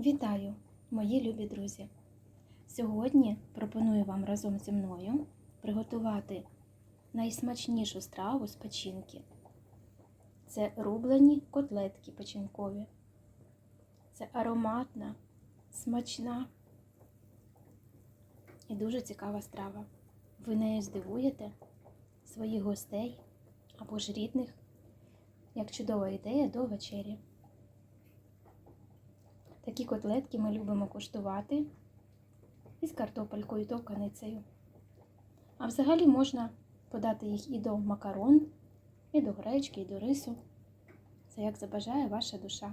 Вітаю, мої любі друзі! Сьогодні пропоную вам разом зі мною приготувати найсмачнішу страву з печінки. Це рублені котлетки печінкові. Це ароматна, смачна і дуже цікава страва. Ви нею здивуєте своїх гостей або ж рідних, як чудова ідея до вечері. Такі котлетки ми любимо куштувати із картопелькою та каницею. А взагалі можна подати їх і до макарон, і до гречки, і до рису. Це як забажає ваша душа.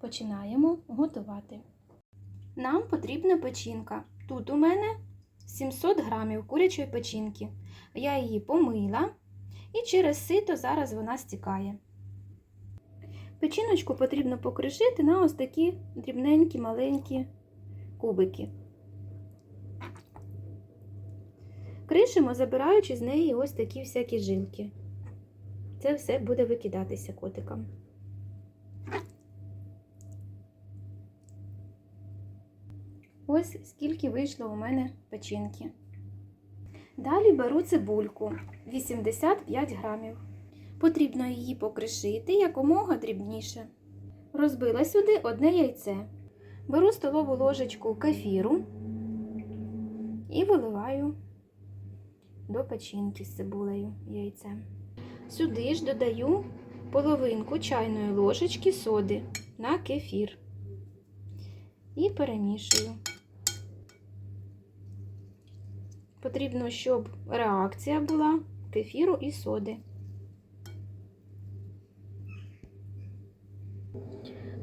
Починаємо готувати. Нам потрібна печінка. Тут у мене 700 грамів курячої печінки. Я її помила і через сито зараз вона стікає. Печіночку потрібно покришити на ось такі дрібненькі маленькі кубики. Кришимо, забираючи з неї ось такі всякі жилки. Це все буде викидатися котикам. Ось скільки вийшло у мене печінки. Далі беру цибульку 85 грамів. Потрібно її покришити якомога дрібніше. Розбила сюди одне яйце. Беру столову ложечку кефіру і виливаю до печінки з цибулею яйце. Сюди ж додаю половинку чайної ложечки соди на кефір і перемішую. Потрібно, щоб реакція була кефіру і соди.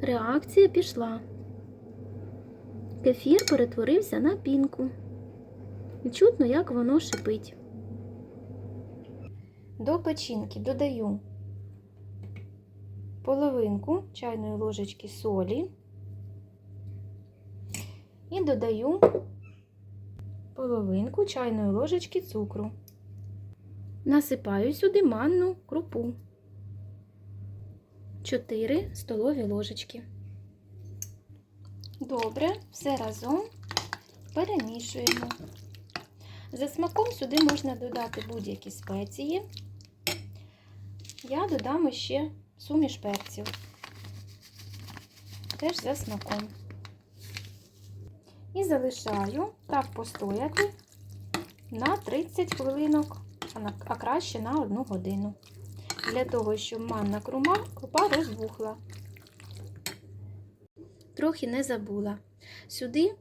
Реакція пішла. Кефір перетворився на пінку. І чутно, як воно шипить. До печінки додаю половинку чайної ложечки солі і додаю половинку чайної ложечки цукру. Насипаю сюди манну крупу. 4 столові ложечки. Добре, все разом перемішуємо. За смаком сюди можна додати будь-які спеції. Я додам ще суміш перців. Теж за смаком. І залишаю так постояти на 30 хвилинок, а краще на 1 годину для того, щоб манна крума, крупа розбухла. Трохи не забула. Сюди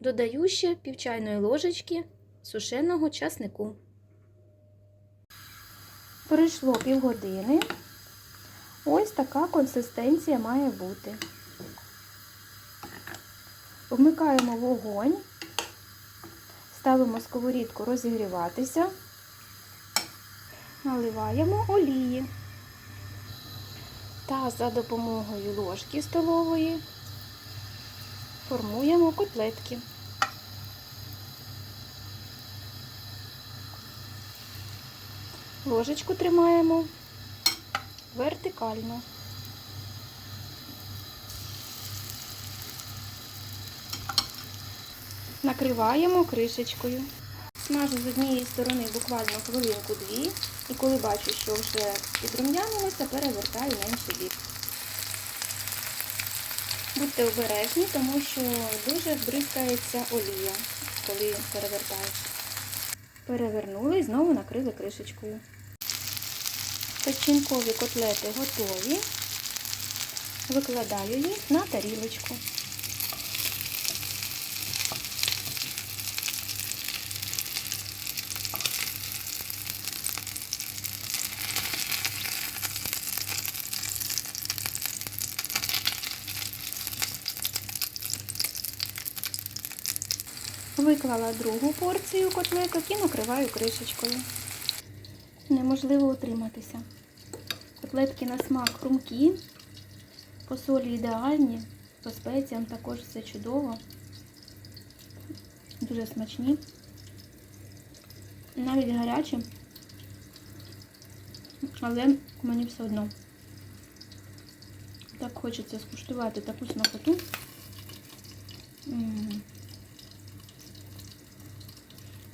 додаю ще пів чайної ложечки сушеного часнику. Пройшло півгодини. Ось така консистенція має бути. Вмикаємо вогонь, ставимо сковорідку розігріватися наливаємо олії та за допомогою ложки столової формуємо котлетки. Ложечку тримаємо вертикально. Накриваємо кришечкою. Смажу з однієї сторони буквально хвилинку-дві. І коли бачу, що вже підрум'янилося, перевертаю на інший бік. Будьте обережні, тому що дуже бризкається олія, коли перевертаєш. Перевернули і знову накрили кришечкою. Печінкові котлети готові. Викладаю їх на тарілочку. Виклала другу порцію котлеток і накриваю кришечкою. Неможливо утриматися. Котлетки на смак хрумкі, по солі ідеальні, по спеціям також все чудово. Дуже смачні. Навіть гарячі, але мені все одно. Так хочеться скуштувати таку смакоту.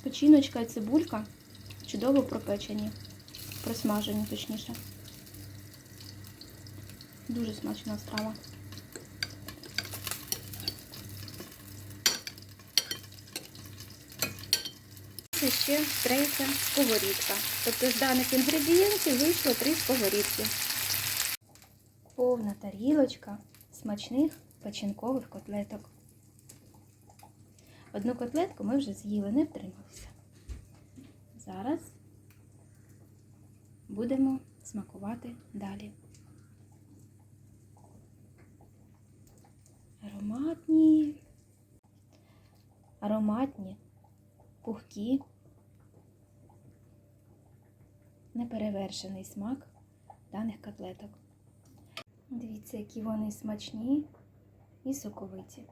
Печіночка і цибулька чудово пропечені, просмажені точніше. Дуже смачна страва. І ще третя сковорідка. Тобто з даних інгредієнтів вийшло три сковорідки. Повна тарілочка смачних печінкових котлеток. Одну котлетку ми вже з'їли, не втрималися. Зараз будемо смакувати далі. Ароматні, ароматні, пухкі, неперевершений смак даних котлеток. Дивіться, які вони смачні і соковиті.